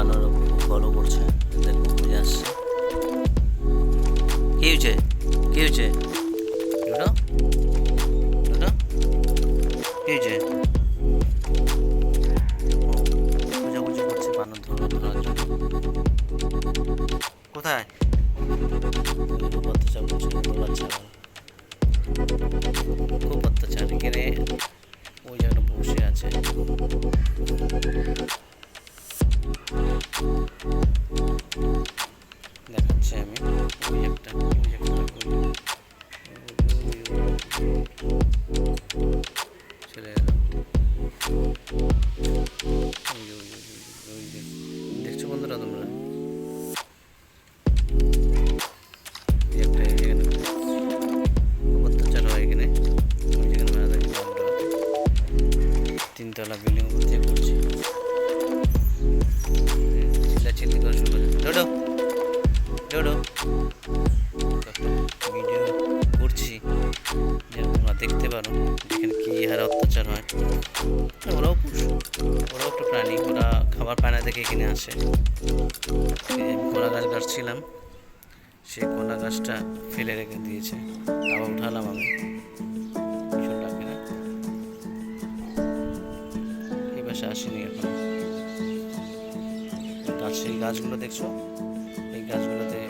বানর ফলো করছে। আসছে। কি হয়েছে? কি হয়েছে? ডোডো ডোডো কি হয়েছে? খোঁজাখুঁজি করছে কোথায়? অত্যাচার আবার খুব অত্যাচার। জায়গাটা বসে আছে। দেখাচ্ছি আমি। ওই একটা ওই একটা চলে। দেখছ বন্ধুরা তোমরা? তিনতলা বিল্ডিং দিয়ে করছি চিল্লাচিল্লি করে শুরু করে ডোডো ডোডো ভিডিও করছি। যেন তোমরা দেখতে পারো এখানে কী হারে অত্যাচার হয়। ওরাও পশু ওরাও একটা প্রাণী। ওরা খাবার পায় না দেখে এখানে আসে। কলা গাছ কাটছিলাম সেই কলা গাছটা ফেলে রেখে দিয়েছে। আবার উঠালাম আমি। কিছু ডাকে না। এই পাশে আসেনি এখন। গাছ সেই গাছগুলো দেখছ? এই গাছগুলোতে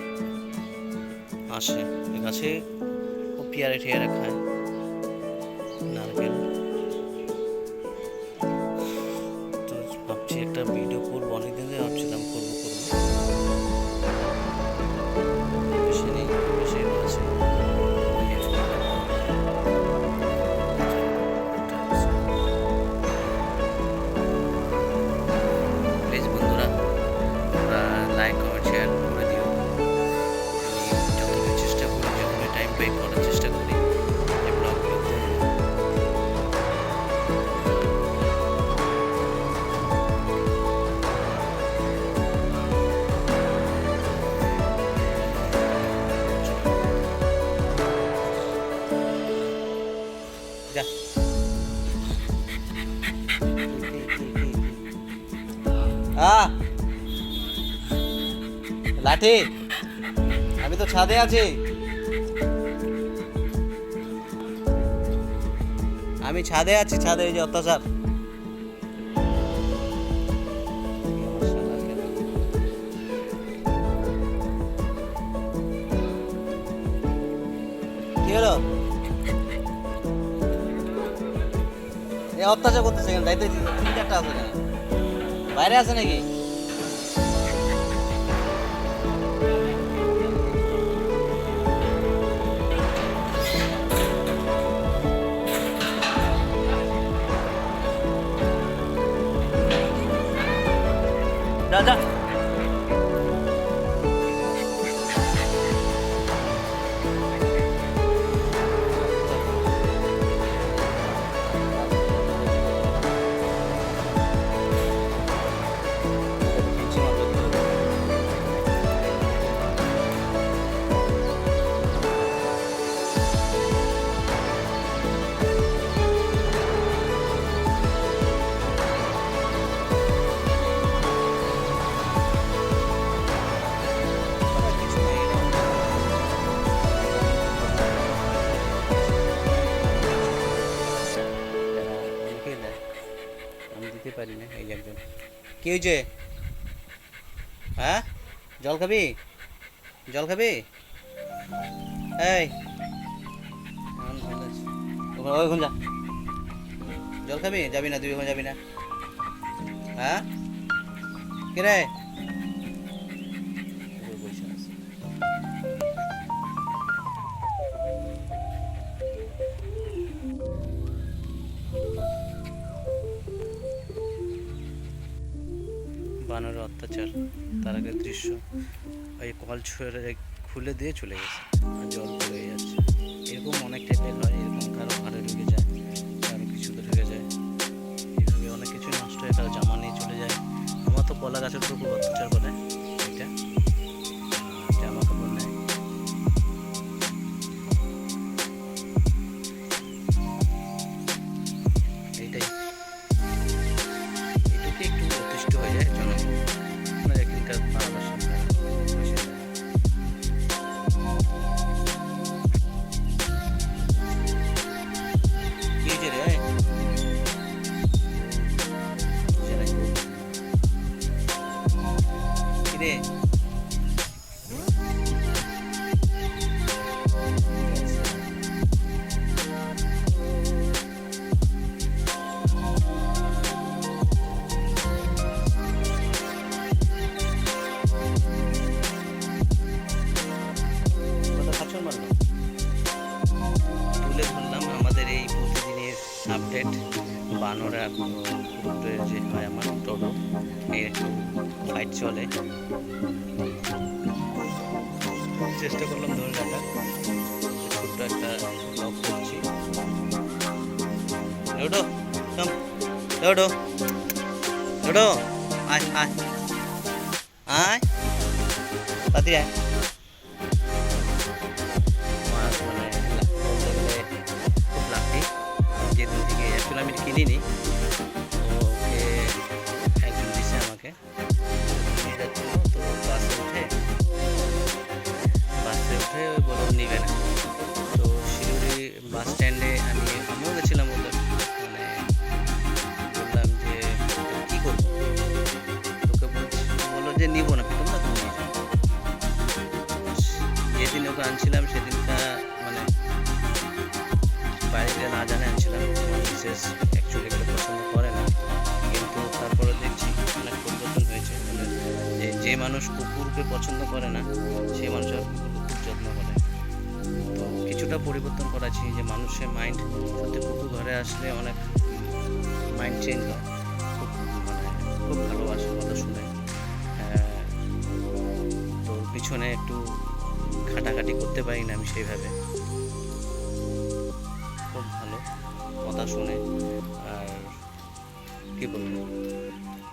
আসে। এই গাছে ও পেয়ারে টিয়ারে খায়। লাঠি আমি তো ছাদে আছি। আমি ছাদে আছি, ছাদে এই যে অত্যাচার। কি হলো? এ অত্যাচার করতেছে কেন? দায়িত্ব তিন চারটা আছে বাইরে আছে নাকি? যা যা কি হয়েছে? হ্যাঁ? জল খাবি? জল খাবি? এই। ওইখানে যা। জল খাবি? যাবি না, তুই ওখানে যাবি না। হ্যাঁ? কে বানরের অত্যাচার, তার আগের দৃশ্য, ওই কল ছুঁড়ে খুলে দিয়ে চলে গেছে আর জল পড়ে যাচ্ছে। এরকম অনেক টাইপের হয়, এরকম কারও ঘরে ঢুকে যায়, কারও কিছুতে ঢুকে যায়। এইভাবে অনেক কিছুই নষ্ট হয়ে কারও জামা নিয়ে চলে যায়। আমার তো কলা গাছের উপর অত্যাচার করে। Bye. রোডে যে হয় আমার টোটো একটু ফাইট চলে। চেষ্টা করলাম ধরে রাখার। ছোট্ট একটা ব্লগ করছি। লুডো কাম লুডো লুডো, আয় আয় আয়। তাড়াতাড়ি আয়। তো ওকে, একজন দিছে আমাকে। নিয়ে যাচ্ছিল তো বাসে উঠে। বাসে উঠে বলো নিবে না। তো শিলিগুড়ি বাস স্ট্যান্ডে আমি, আমিও গেছিলাম ওদের মানে বললাম যে, কী করব? তোকে বলল যে, নিবো না, তোমরা তুমি যেদিন ওকে আনছিলাম, সেদিনকার মানে বাড়িতে না জানে আনছিলাম। বিশেষ অ্যাকচুয়ালি এগুলো পছন্দ করে না। কিন্তু তারপরে দেখছি অনেক পরিবর্তন হয়েছে। মানে যে যে মানুষ কুকুরকে পছন্দ করে না সেই মানুষ খুব যত্ন করে। তো কিছুটা পরিবর্তন করাছি যে মানুষের মাইন্ড সত্যি কুকুর ঘরে আসলে অনেক মাইন্ড চেঞ্জ হয়। খুব মানে খুব কথা শুনে। হ্যাঁ, তোর পিছনে একটু খাটাখাটি করতে পারি না আমি সেইভাবে। কথা শুনে, আর কি বলব?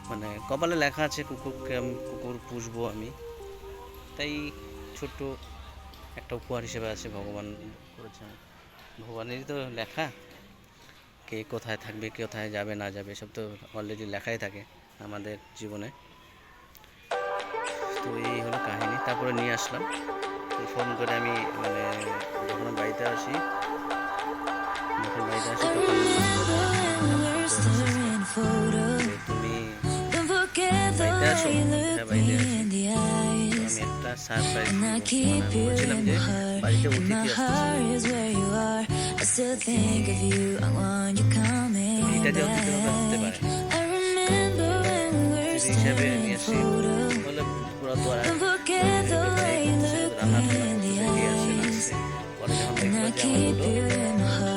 মানে কপালে লেখা আছে কুকুরকে আমি কুকুর পুষবো আমি। তাই ছোট্ট একটা উপহার হিসেবে আছে, ভগবান করেছে আমাকে। ভগবানেরই তো লেখা। কে কোথায় থাকবে কোথায় যাবে, না যাবে, সব তো অলরেডি লেখাই থাকে আমাদের জীবনে। তো এই হলো কাহিনী। তারপরে নিয়ে আসলাম। ফোন করে আমি মানে যখন বাড়িতে আসি sabay dahil sa kapang And I keep you in my heart And my heart is where you are I still think of you I want you coming back I remember when we we're standing in photos Don't forget the way you look me in the eyes And I keep you in my heart